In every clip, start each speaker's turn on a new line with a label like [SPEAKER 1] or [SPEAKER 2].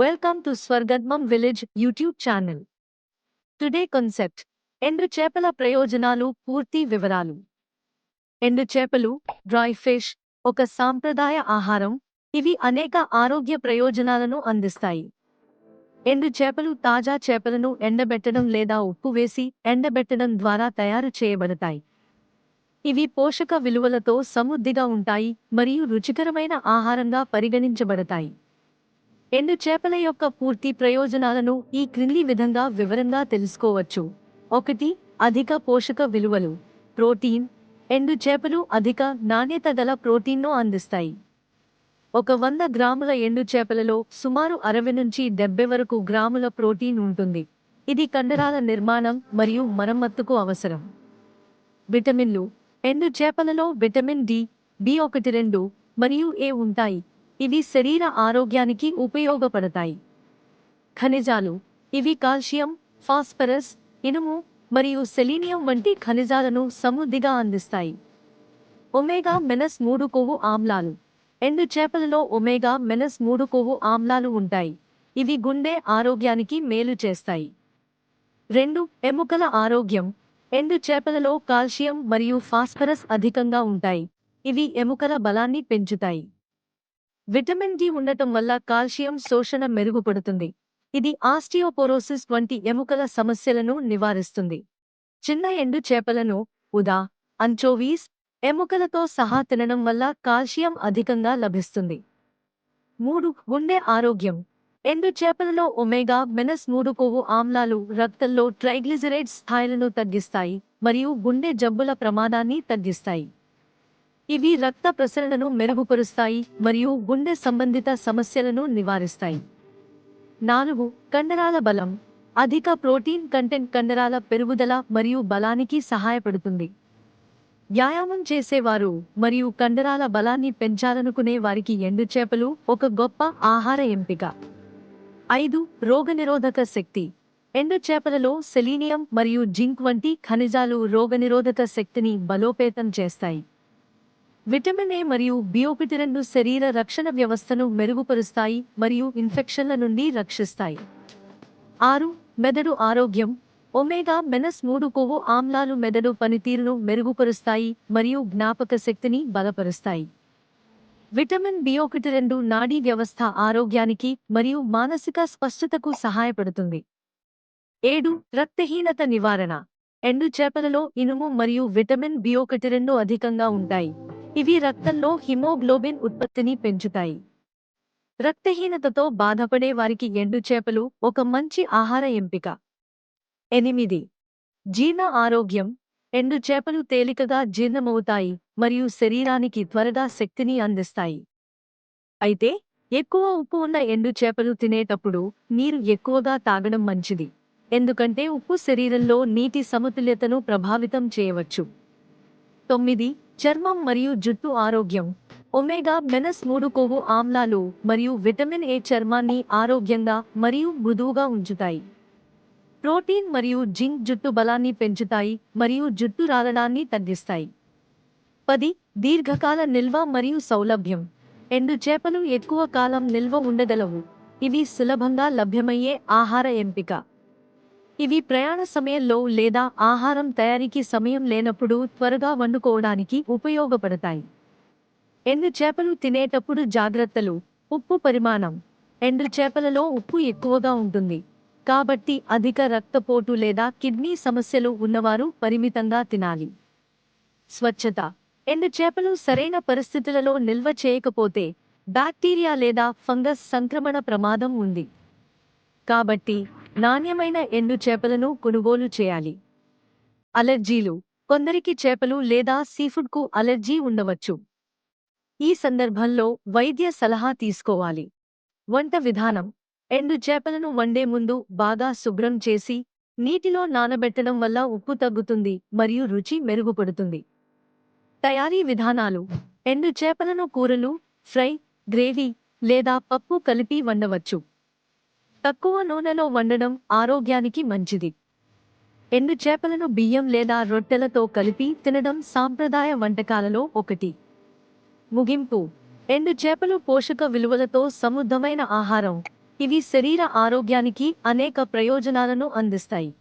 [SPEAKER 1] Welcome to Swargadmam village YouTube channel today concept ఎండు చేపల ప్రయోజనాలు పూర్తి వివరాలు. ఎండు చేపలు డ్రై ఫిష్ ఒక సాంప్రదాయ ఆహారం. ఇవి అనేక ఆరోగ్య ప్రయోజనాలను అందిస్తాయి. ఎండు చేపలు తాజా చేపలను ఎండబెట్టడం లేదా ఉప్పు వేసి ఎండబెట్టడం ద్వారా తయారు చేయబడతాయి. ఇవి పోషక విలువలతో సమృద్ధిగా ఉంటాయి మరియు రుచికరమైన ఆహారంగా పరిగణించబడతాయి. ఎండు చేపల యొక్క పూర్తి ప్రయోజనాలను ఈ క్రింది విధంగా వివరంగా తెలుసుకోవచ్చు. ఒకటి అధిక పోషక విలువలు. ప్రోటీన్. ఎండు చేపలు అధిక నాణ్యత గల ప్రోటీన్ను అందిస్తాయి. ఒక వంద గ్రాముల ఎండు చేపలలో సుమారు అరవై నుంచి డెబ్బై వరకు గ్రాముల ప్రోటీన్ ఉంటుంది. ఇది కండరాల నిర్మాణం మరియు మరమ్మత్తుకు అవసరం. విటమిన్లు. ఎండు చేపలలో విటమిన్ డి బి ఒకటి రెండు మరియు ఏ ఉంటాయి. ఇవి శరీర ఆరోగ్యానికి ఉపయోగపడతాయి. ఖనిజాలు ఇవి కాల్షియం ఫాస్ఫరస్ ఇనుము మరియు సెలీనియం వంటి ఖనిజాలను సమృద్ధిగా అందిస్తాయి. ఒమేగా మెనస్ మూడు కొవ్వు ఆమ్లాలు. ఎండు చేపలలో ఒమేగా మెనస్ మూడు కొవ్వు ఆమ్లాలు ఉంటాయి. ఇవి గుండె ఆరోగ్యానికి మేలు చేస్తాయి. రెండు ఎముకల ఆరోగ్యం. ఎండు చేపలలో కాల్షియం మరియు ఫాస్ఫరస్ అధికంగా ఉంటాయి. ఇవి ఎముకల బలాన్ని పెంచుతాయి. విటమిన్ డి ఉండటం వల్ల కాల్షియం శోషణ మెరుగుపడుతుంది. ఇది ఆస్టియోపోరోసిస్ వంటి ఎముకల సమస్యలను నివారిస్తుంది. చిన్న ఎండు చేపలను ఉదా అంచోవీస్ ఎముకలతో సహా తినడం వల్ల కాల్షియం అధికంగా లభిస్తుంది. మూడు గుండె ఆరోగ్యం. ఎండు చేపలలో ఒమేగా మెనస్ మూడు కొవ్వు ఆమ్లాలు రక్తంలో ట్రైగ్లిజరేట్ స్థాయిలను తగ్గిస్తాయి మరియు గుండె జబ్బుల ప్రమాదాన్ని తగ్గిస్తాయి. ఇవి రక్త ప్రసరణను మెరుగుపరుస్తాయి మరియు గుండె సంబంధిత సమస్యలను నివారిస్తాయి. నాలుగు కండరాల బలం. అధిక ప్రోటీన్ కంటెంట్ కండరాల పెరుగుదల మరియు బలానికి సహాయపడుతుంది. వ్యాయామం చేసేవారు మరియు కండరాల బలాన్ని పెంచాలనుకునే వారికి ఎండు చేపలు ఒక గొప్ప ఆహార ఎంపిక. ఐదు రోగనిరోధక శక్తి. ఎండు చేపలలో సెలీనియం మరియు జింక్ వంటి ఖనిజాలు రోగనిరోధక శక్తిని బలోపేతం చేస్తాయి. విటమిన్ ఏ మరియు బి రెండు శరీర రక్షణ వ్యవస్థను మెరుగుపరుస్తాయి మరియు ఇన్ఫెక్షన్ల నుండి రక్షిస్తాయి. ఆరు మెదడు ఆరోగ్యం. ఒమేగా మెనస్ మూడు కొవ్వు ఆమ్లాలు మెదడు పనితీరును మెరుగుపరుస్తాయి మరియు జ్ఞాపక శక్తిని బలపరుస్తాయి. విటమిన్ బి ఒకటి రెండు నాడీ వ్యవస్థ ఆరోగ్యానికి మరియు మానసిక స్పష్టతకు సహాయపడుతుంది. ఏడు రక్తహీనత నివారణ. ఎండు చేపలలో ఇనుము మరియు విటమిన్ బి ఒకటి రెండు అధికంగా ఉంటాయి. ఇవి రక్తంలో హిమోగ్లోబిన్ ఉత్పత్తిని పెంచుతాయి. రక్తహీనతతో బాధపడే వారికి ఎండు చేపలు ఒక మంచి ఆహార ఎంపిక. ఎనిమిది. జీర్ణ ఆరోగ్యం. ఎండు చేపలు తేలికగా జీర్ణమవుతాయి మరియు శరీరానికి త్వరగా శక్తిని అందిస్తాయి. అయితే ఎక్కువ ఉప్పు ఉన్న ఎండు చేపలు తినేటప్పుడు నీరు ఎక్కువగా తాగడం మంచిది. ఎందుకంటే ఉప్పు శరీరంలో నీటి సమతుల్యతను ప్రభావితం చేయవచ్చు. తొమ్మిది చర్మం మరియు జుట్టు ఆరోగ్యం. ఒమేగా మెనస్ మూడు కొవ్వు ఆమ్లాలు మరియు విటమిన్ ఏ చర్మాన్ని ఆరోగ్యంగా మరియు మృదువుగా ఉంచుతాయి. ప్రోటీన్ మరియు జింక్ జుట్టు బలాన్ని పెంచుతాయి మరియు జుట్టు రాలడాన్ని తగ్గిస్తాయి. పది దీర్ఘకాల నిల్వ మరియు సౌలభ్యం. ఎండు చేపలు ఎక్కువ కాలం నిల్వ ఉండగలవు. ఇవి సులభంగా లభ్యమయ్యే ఆహార ఎంపిక. ఇవి ప్రయాణ సమయంలో లేదా ఆహారం తయారీకి సమయం లేనప్పుడు త్వరగా వండుకోవడానికి ఉపయోగపడతాయి. ఎండు చేపలు తినేటప్పుడు జాగ్రత్తలు ఉప్పు పరిమాణం. ఎండు చేపలలో ఉప్పు ఎక్కువగా ఉంటుంది. కాబట్టి అధిక రక్తపోటు లేదా కిడ్నీ సమస్యలు ఉన్నవారు పరిమితంగా తినాలి. స్వచ్ఛత. ఎండు చేపలు సరైన పరిస్థితులలో నిల్వ చేయకపోతే బ్యాక్టీరియా లేదా ఫంగస్ సంక్రమణ ప్రమాదం ఉంది. కాబట్టి నాణ్యమైన ఎండు చేపలను కొనుగోలు చేయాలి. అలర్జీలు. కొందరికి చేపలు లేదా సీఫుడ్కు అలర్జీ ఉండవచ్చు. ఈ సందర్భంలో వైద్య సలహా తీసుకోవాలి. వంట విధానం. ఎండు చేపలను వండే ముందు బాగా శుభ్రం చేసి నీటిలో నానబెట్టడం వల్ల ఉప్పు తగ్గుతుంది మరియు రుచి మెరుగుపడుతుంది. తయారీ విధానాలు. ఎండు చేపలను కూరలు ఫ్రై గ్రేవీ లేదా పప్పు కలిపి వండవచ్చు. తక్కువ నూనెలో వండడం ఆరోగ్యానికి మంచిది. ఎండు చేపలను బియ్యం లేదా రొట్టెలతో కలిపి తినడం సాంప్రదాయ వంటకాలలో ఒకటి. ముగింపు. ఎండు చేపలు పోషక విలువలతో సమృద్ధమైన ఆహారం. ఇవి శరీర ఆరోగ్యానికి అనేక ప్రయోజనాలను అందిస్తాయి.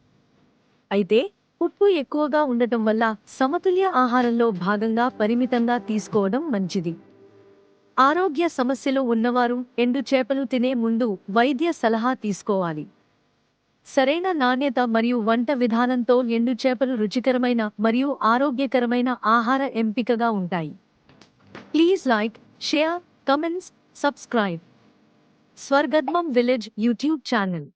[SPEAKER 1] అయితే ఉప్పు ఎక్కువగా ఉండటం వల్ల సమతుల్య ఆహారంలో భాగంగా పరిమితంగా తీసుకోవడం మంచిది. ఆరోగ్య సమస్యలు ఉన్నవారు ఎండు చేపలు తినే ముందు వైద్య సలహా తీసుకోవాలి. సరైన నాణ్యత మరియు వంట విధానంతో ఎండు చేపలు రుచికరమైన మరియు ఆరోగ్యకరమైన ఆహార ఎంపికగా ఉంటాయి. Please like share comments subscribe. Swargadmam village YouTube channel.